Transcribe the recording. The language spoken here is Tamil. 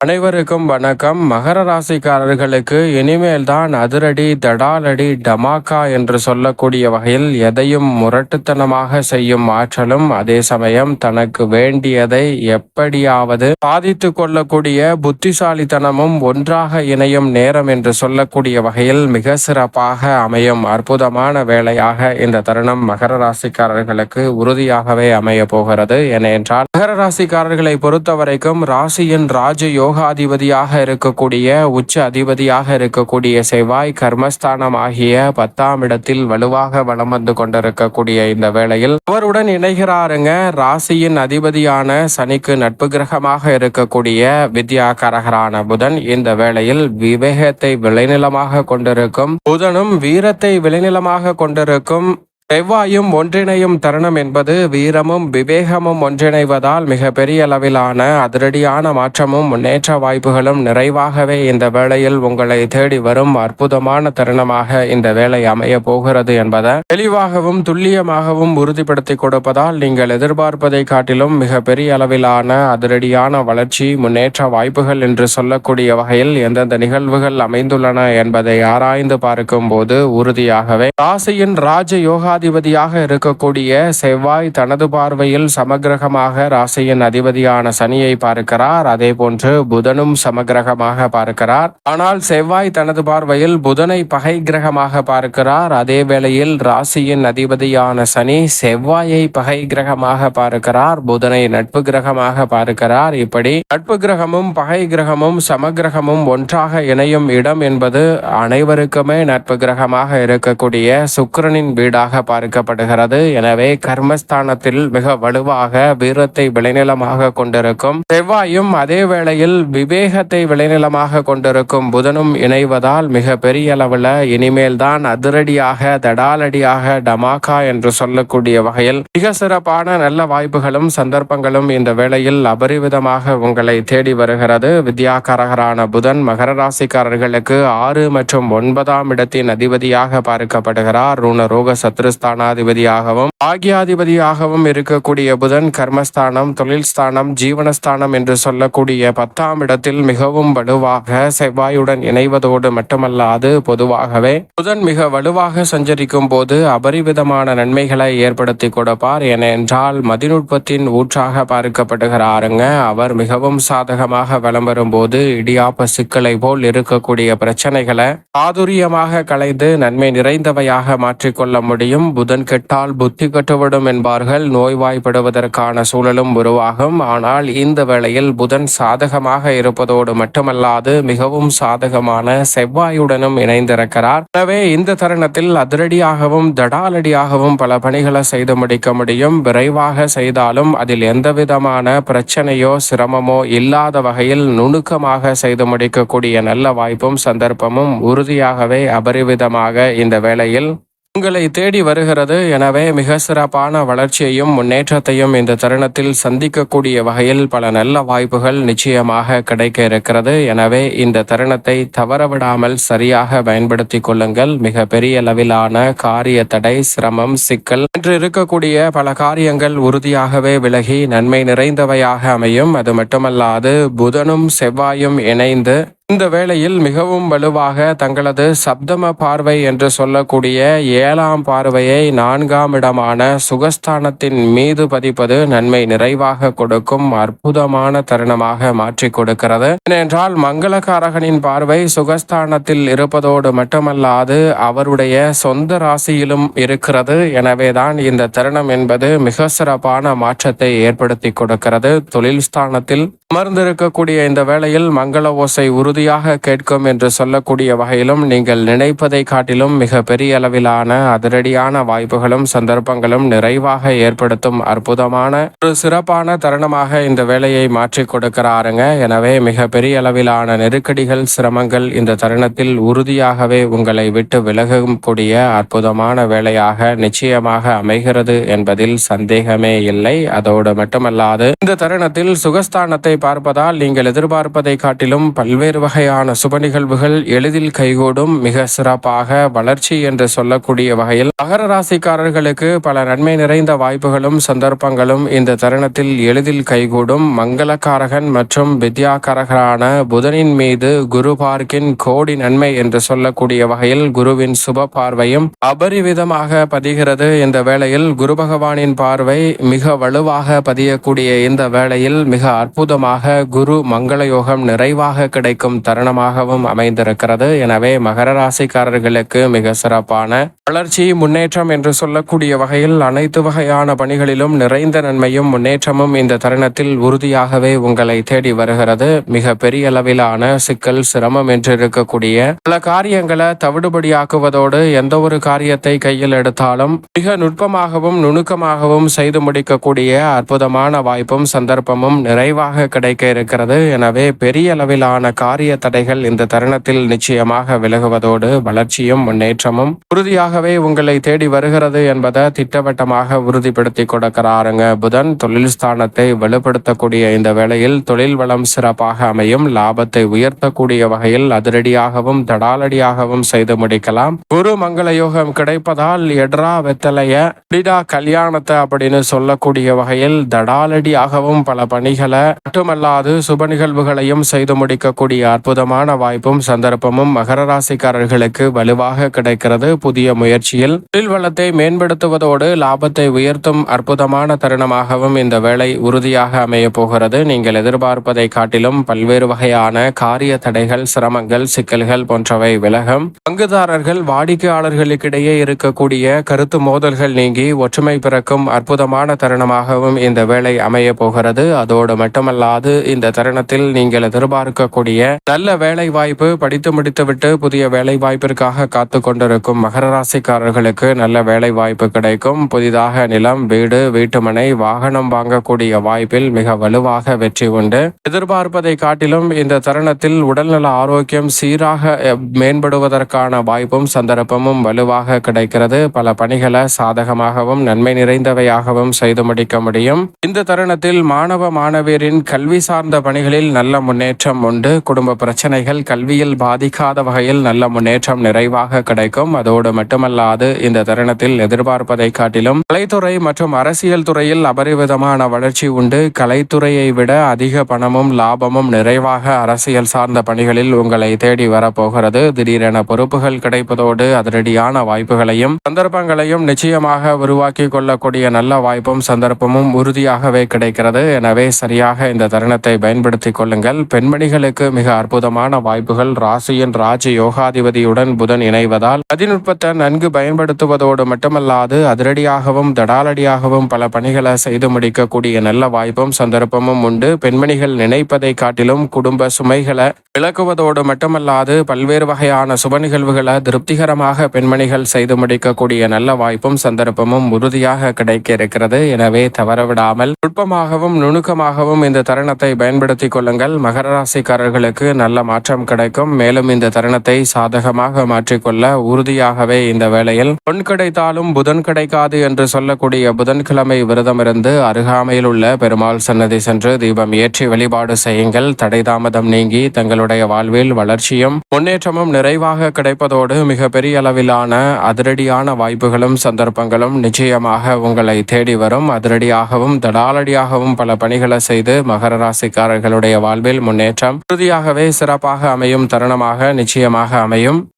அனைவருக்கும் வணக்கம். மகர ராசிக்காரர்களுக்கு இனிமேல் தான் அதிரடி தடாலடி டமாக்கா என்று சொல்லக்கூடிய வகையில் எதையும் முரட்டுத்தனமாக செய்யும் ஆற்றலும் அதே சமயம் தனக்கு வேண்டியதை எப்படியாவது சாதித்து கொள்ளக்கூடிய புத்திசாலித்தனமும் ஒன்றாக இணையும் நேரம் என்று சொல்லக்கூடிய வகையில் மிக சிறப்பாக அமையும் அற்புதமான வேலையாக இந்த தருணம் மகர ராசிக்காரர்களுக்கு உறுதியாகவே அமைய போகிறது. ஏனென்றால் மகர ராசிக்காரர்களை பொறுத்தவரைக்கும் ராசியின் ராஜயோ யோகாதிபதியாக இருக்கக்கூடிய உச்ச அதிபதியாக இருக்கக்கூடிய செவ்வாய் கர்மஸ்தானம் ஆகிய பத்தாம் இடத்தில் வலுவாக வலம் வந்து கொண்டிருக்கக்கூடிய இந்த வேளையில் அவருடன் இணைகிறாருங்க. ராசியின் அதிபதியான சனிக்கு நட்பு கிரகமாக இருக்கக்கூடிய வித்யாகரகரான புதன் இந்த வேளையில் விவேகத்தை விளைநிலமாக கொண்டிருக்கும். புதனும் வீரத்தை விளைநிலமாக கொண்டிருக்கும். செவ்வாயும் ஒன்றிணையும் தருணம் என்பது வீரமும் விவேகமும் ஒன்றிணைவதால் மிக பெரிய அளவிலான அதிரடியான மாற்றமும் முன்னேற்ற வாய்ப்புகளும் நிறைவாகவே இந்த வேளையில் உங்களை தேடி வரும் அற்புதமான தருணமாக இந்த வேலை அமைய போகிறது என்பதை தெளிவாகவும் துல்லியமாகவும் உறுதிப்படுத்தி கொடுப்பதால் நீங்கள் எதிர்பார்ப்பதை காட்டிலும் மிக பெரிய அளவிலான அதிரடியான வளர்ச்சி முன்னேற்ற வாய்ப்புகள் என்று சொல்லக்கூடிய வகையில் எந்தெந்த நிகழ்வுகள் அமைந்துள்ளன என்பதை ஆராய்ந்து பார்க்கும் போது உறுதியாகவே ராசியின் ராஜ யோகா அதிபதியாக இருக்கக்கூடிய செவ்வாய் தனது பார்வையில் சமகிரகமாக ராசியின் அதிபதியான சனியை பார்க்கிறார். அதே போன்று புதனும் சமகிரகமாக பார்க்கிறார். ஆனால் செவ்வாய் தனது பார்வையில் புதனை பகை கிரகமாக பார்க்கிறார். அதே வேளையில் ராசியின் அதிபதியான சனி செவ்வாயை பகை கிரகமாக பார்க்கிறார். புதனை நட்பு கிரகமாக பார்க்கிறார். இப்படி நட்பு கிரகமும் பகை கிரகமும் சமகிரகமும் ஒன்றாக இணையும் இடம் என்பது அனைவருக்குமே நட்பு கிரகமாக இருக்கக்கூடிய சுக்கிரனின் வீடாக பார்க்கப்படுகிறது. எனவே கர்மஸ்தானத்தில் மிக வலுவாக வீரத்தை விளைநிலமாக கொண்டிருக்கும். செவ்வாயும் அதே வேளையில் விவேகத்தை விளைநிலமாக கொண்டிருக்கும். புதனும் இணைவதால் மிக பெரிய அளவில் இனிமேல் தான் அதிரடியாக தடாலடியாக டமாக்கா என்று சொல்லக்கூடிய வகையில் மிக சிறப்பான நல்ல வாய்ப்புகளும் சந்தர்ப்பங்களும் இந்த வேளையில் அபரிவிதமாக உங்களை தேடி வருகிறது. வித்யாகாரகரான புதன் மகர ராசிக்காரர்களுக்கு ஆறு மற்றும் ஒன்பதாம் இடத்தின் அதிபதியாக பார்க்கப்படுகிறார். ருண ரோக சத்ரு ஸ்தானாதிபதியாகவும் ஆகியாதிபதியாகவும் இருக்கக்கூடிய புதன் கர்மஸ்தானம் தொழில் ஸ்தானம் ஜீவனஸ்தானம் என்று சொல்லக்கூடிய பத்தாம் இடத்தில் மிகவும் வலுவாக செவ்வாயுடன் இணைவதோடு மட்டுமல்லாது பொதுவாகவே புதன் மிக வலுவாக சஞ்சரிக்கும் போது அபரிவிதமான நன்மைகளை ஏற்படுத்தி கொடுப்பார். ஏனென்றால் மதிநுட்பத்தின் ஊற்றாக பார்க்கப்படுகிறாருங்க. அவர் மிகவும் சாதகமாக வலம் வரும்போது இடியாப்ப சிக்கலை போல் இருக்கக்கூடிய பிரச்சனைகளை ஆதுரியமாக களைந்து நன்மை நிறைந்தவையாக மாற்றிக்கொள்ள முடியும். புதன் கெட்டால் புத்தி கட்டுவிடும் என்பார்கள். நோய்வாய்ப்படுவதற்கான சூழலும் உருவாகும். ஆனால் இந்த வேளையில் புதன் சாதகமாக இருப்பதோடு மட்டுமல்லாது மிகவும் சாதகமான செவ்வாயுடனும் இணைந்திருக்கிறார். எனவே இந்த தருணத்தில் அதிரடியாகவும் தடாலடியாகவும் பல பணிகளை செய்து முடிக்க முடியும். விரைவாக செய்தாலும் அதில் எந்தவிதமான பிரச்சனையோ சிரமமோ இல்லாத வகையில் நுணுக்கமாக செய்து முடிக்கக்கூடிய நல்ல வாய்ப்பும் சந்தர்ப்பமும் உறுதியாகவே அபரிவிதமாக இந்த வேளையில் உங்களை தேடி வருகிறது எனவே மிக சிறப்பான வளர்ச்சியையும் முன்னேற்றத்தையும் இந்த தருணத்தில் சந்திக்கக்கூடிய வகையில் பல நல்ல வாய்ப்புகள் நிச்சயமாக கிடைக்க இருக்கிறது. எனவே இந்த தருணத்தை தவறவிடாமல் சரியாக பயன்படுத்தி கொள்ளுங்கள். மிக பெரிய அளவிலான காரிய தடை சிரமம் சிக்கல் என்று இருக்கக்கூடிய பல காரியங்கள் உறுதியாகவே விலகி நன்மை நிறைந்தவையாக அமையும். அது மட்டுமல்லாது புதனும் செவ்வாயும் இணைந்து இந்த வேளையில் மிகவும் வலுவாக தங்களது சப்தம பார்வை என்று சொல்லக்கூடிய ஏழாம் பார்வையை நான்காம் இடமான சுகஸ்தானத்தின் மீது பதிப்பது நன்மை நிறைவாக கொடுக்கும் அற்புதமான தருணமாக மாற்றி கொடுக்கிறது. ஏனென்றால் மங்களகாரகனின் பார்வை சுகஸ்தானத்தில் இருப்பதோடு மட்டுமல்லாது அவருடைய சொந்த ராசியிலும் இருக்கிறது. எனவேதான் இந்த தருணம் என்பது மிக சிறப்பான மாற்றத்தை ஏற்படுத்தி கொடுக்கிறது. தொழில் ஸ்தானத்தில் அமர்ந்திருக்கக்கூடிய இந்த வேளையில் மங்கள ஓசை உறுதியாக கேட்கும் என்று சொல்லக்கூடிய வகையிலும் நீங்கள் நினைப்பதை காட்டிலும் மிக பெரிய அளவிலான அதிரடியான வாய்ப்புகளும் சந்தர்ப்பங்களும் நிறைவாக ஏற்படுத்தும் அற்புதமான ஒரு சிறப்பான தருணமாக இந்த வேலையை மாற்றி கொடுக்கிறாருங்க. எனவே மிக பெரிய அளவிலான நெருக்கடிகள் சிரமங்கள் இந்த தருணத்தில் உறுதியாகவே உங்களை விட்டு விலகும் கூடிய அற்புதமான வேலையாக நிச்சயமாக அமைகிறது என்பதில் சந்தேகமே இல்லை. அதோடு மட்டுமல்லாது இந்த தருணத்தில் சுகஸ்தானத்தை பார்ப்பதால் நீங்கள் எதிர்பார்ப்பதை காட்டிலும் பல்வேறு வகையான சுப நிகழ்வுகள் எளிதில் கைகூடும் மிக சிறப்பாக வளர்ச்சி என்று சொல்லக்கூடிய வகையில் மகர ராசிக்காரர்களுக்கு பல நன்மை நிறைந்த வாய்ப்புகளும் சந்தர்ப்பங்களும் இந்த தருணத்தில் எளிதில் கைகூடும். மங்களக்காரகன் மற்றும் வித்யாகாரகரான புதனின் மீது குரு பார்க்கின் கோடி நன்மை என்று சொல்லக்கூடிய வகையில் குருவின் சுப பார்வையும் அபரிவிதமாக பதிகிறது. இந்த வேளையில் குரு பகவானின் பார்வை மிக வலுவாக பதியக்கூடிய இந்த வேளையில் மிக அற்புதமாக குரு மங்கள யோகம் நிறைவாக கிடைக்கும் தருணமாகவும் அமைந்திருக்கிறது. எனவே மகர ராசிக்காரர்களுக்கு மிக சிறப்பான வளர்ச்சி முன்னேற்றம் என்று சொல்லக்கூடிய வகையில் அனைத்து வகையான பணிகளிலும் நிறைந்த நன்மையும் முன்னேற்றமும் இந்த தருணத்தில் உறுதியாகவே உங்களை தேடி வருகிறது. மிக பெரிய அளவிலான சிக்கல் சிரமம் என்று இருக்கக்கூடிய பல காரியங்களை தவிடுபடியாக்குவதோடு எந்த ஒரு காரியத்தை கையில் எடுத்தாலும் மிக நுட்பமாகவும் நுணுக்கமாகவும் செய்து முடிக்கக்கூடிய அற்புதமான வாய்ப்பும் சந்தர்ப்பமும் நிறைவாக கிடைக்க இருக்கிறது. எனவே பெரிய அளவிலான காரிய தடைகள் இந்த தருணத்தில் நிச்சயமாக விலகுவதோடு வளர்ச்சியும் முன்னேற்றமும் உறுதியாகவே உங்களை தேடி வருகிறது என்பதை திட்டவட்டமாக உறுதிப்படுத்தி கொடுக்கிறாருங்க. புதன் தொழில் ஸ்தானத்தை வலுப்படுத்தக்கூடிய இந்த வேளையில் தொழில் வளம் சிறப்பாக அமையும். லாபத்தை உயர்த்தக்கூடிய வகையில் அதிரடியாகவும் தடாலடியாகவும் செய்து முடிக்கலாம். குரு மங்கள யோகம் கிடைப்பதால் எட்ரா வெத்தலைய பிடிடா கல்யாணத்தை அப்படின்னு சொல்லக்கூடிய வகையில் தடாலடியாகவும் பல பணிகளை மட்டுமல்லாது சுப நிகழ்வுகளையும் செய்து முடிக்கக்கூடிய அற்புதமான வாய்ப்பும் சந்தர்ப்பமும் மகர ராசிக்காரர்களுக்கு வலுவாக கிடைக்கிறது. புதிய முயற்சியில் தொழில் வளத்தை மேம்படுத்துவதோடு லாபத்தை உயர்த்தும் அற்புதமான தருணமாகவும் இந்த வேலை உறுதியாக அமைய போகிறது. நீங்கள் எதிர்பார்ப்பதை காட்டிலும் பல்வேறு வகையான காரிய தடைகள் சிரமங்கள் சிக்கல்கள் போன்றவை விலகும். பங்குதாரர்கள் வாடிக்கையாளர்களுக்கிடையே இருக்கக்கூடிய கருத்து மோதல்கள் நீங்கி ஒற்றுமை பிறக்கும் அற்புதமான தருணமாகவும் இந்த வேலை அமைய போகிறது. அதோடு மட்டுமல்லாது இந்த தருணத்தில் நீங்கள் எதிர்பார்க்கக்கூடிய நல்ல வேலை வாய்ப்பு படித்து முடித்துவிட்டு புதிய வேலை வாய்ப்பிற்காக காத்து கொண்டிருக்கும் மகர ராசிக்காரர்களுக்கு நல்ல வேலை வாய்ப்பு கிடைக்கும். புதிதாக நிலம் வீடு வீட்டுமனை வாகனம் வாங்கக்கூடிய வாய்ப்பில் மிக வலுவாக வெற்றி உண்டு. எதிர்பார்ப்பதை காட்டிலும் இந்த தருணத்தில் உடல்நல ஆரோக்கியம் சீராக மேம்படுவதற்கான வாய்ப்பும் சந்தர்ப்பமும் வலுவாக கிடைக்கிறது. பல பணிகளை சாதகமாகவும் நன்மை நிறைந்தவையாகவும் செய்து முடிக்க முடியும். இந்த தருணத்தில் மாணவ மாணவியரின் கல்வி சார்ந்த பணிகளில் நல்ல முன்னேற்றம் உண்டு. குடும்ப பிரச்சனைகள் கல்வியில் பாதிக்காத வகையில் நல்ல முன்னேற்றம் நிறைவாக கிடைக்கும். அதோடு மட்டுமல்லாது இந்த தருணத்தில் எதிர்பார்ப்பதை காட்டிலும் கலைத்துறை மற்றும் அரசியல் துறையில் அபரிவிதமான வளர்ச்சி உண்டு. கலைத்துறையை விட அதிக பணமும் லாபமும் நிறைவாக அரசியல் சார்ந்த பணிகளில் உங்களை தேடி வரப்போகிறது. திடீரென பொறுப்புகள் கிடைப்பதோடு அதிரடியான வாய்ப்புகளையும் சந்தர்ப்பங்களையும் நிச்சயமாக உருவாக்கி கொள்ளக்கூடிய நல்ல வாய்ப்பும் சந்தர்ப்பமும் உறுதியாகவே கிடைக்கிறது. எனவே சரியாக இந்த தருணத்தை பயன்படுத்திக் கொள்ளுங்கள். பெண்மணிகளுக்கு மிக அற்புதமான வாய்ப்புகள். ராசியின் ராஜ யோகாதிபதியுடன் புதன் இணைவதால் அதிநுட்பத்தை நன்கு பயன்படுத்துவதோடு மட்டுமல்லாது அதிரடியாகவும் தடாலடியாகவும் பல பணிகளை செய்து முடிக்கக்கூடிய நல்ல வாய்ப்பும் சந்தர்ப்பமும் உண்டு. பெண்மணிகள் நினைப்பதை காட்டிலும் குடும்ப சுமைகளை விளக்குவதோடு மட்டுமல்லாது பல்வேறு வகையான சுப நிகழ்வுகளை திருப்திகரமாக பெண்மணிகள் செய்து முடிக்கக்கூடிய நல்ல வாய்ப்பும் சந்தர்ப்பமும் உறுதியாக கிடைக்க இருக்கிறது எனவே தவறவிடாமல் நுட்பமாகவும் நுணுக்கமாகவும் இந்த தருணத்தை பயன்படுத்திக் கொள்ளுங்கள். மகர ராசிக்காரர்களுக்கு நல்ல மாற்றம் கிடைக்கும். மேலும் இந்த தருணத்தை சாதகமாக மாற்றிக்கொள்ள உறுதியாகவே இந்த வேளையில் பொன் கிடைத்தாலும் புதன் கிடைக்காது என்று சொல்லக்கூடிய புதன்கிழமை விரதமிருந்து அருகாமையில் உள்ள பெருமாள் சன்னதி சென்று தீபம் ஏற்றி வழிபாடு செய்யுங்கள். தடை தாமதம் நீங்கி தங்களுடைய வாழ்வில் வளர்ச்சியும் முன்னேற்றமும் நிறைவாக கிடைப்பதோடு மிகப்பெரிய அளவிலான அதிரடியான வாய்ப்புகளும் சந்தர்ப்பங்களும் நிச்சயமாக உங்களை தேடி வரும். அதிரடியாகவும் தடாலடியாகவும் பல பணிகளை செய்து மகர ராசிக்காரர்களுடைய வாழ்வில் முன்னேற்றம் உறுதியாகவே சிறப்பாக அமையும் தருணமாக நிச்சயமாக அமையும்.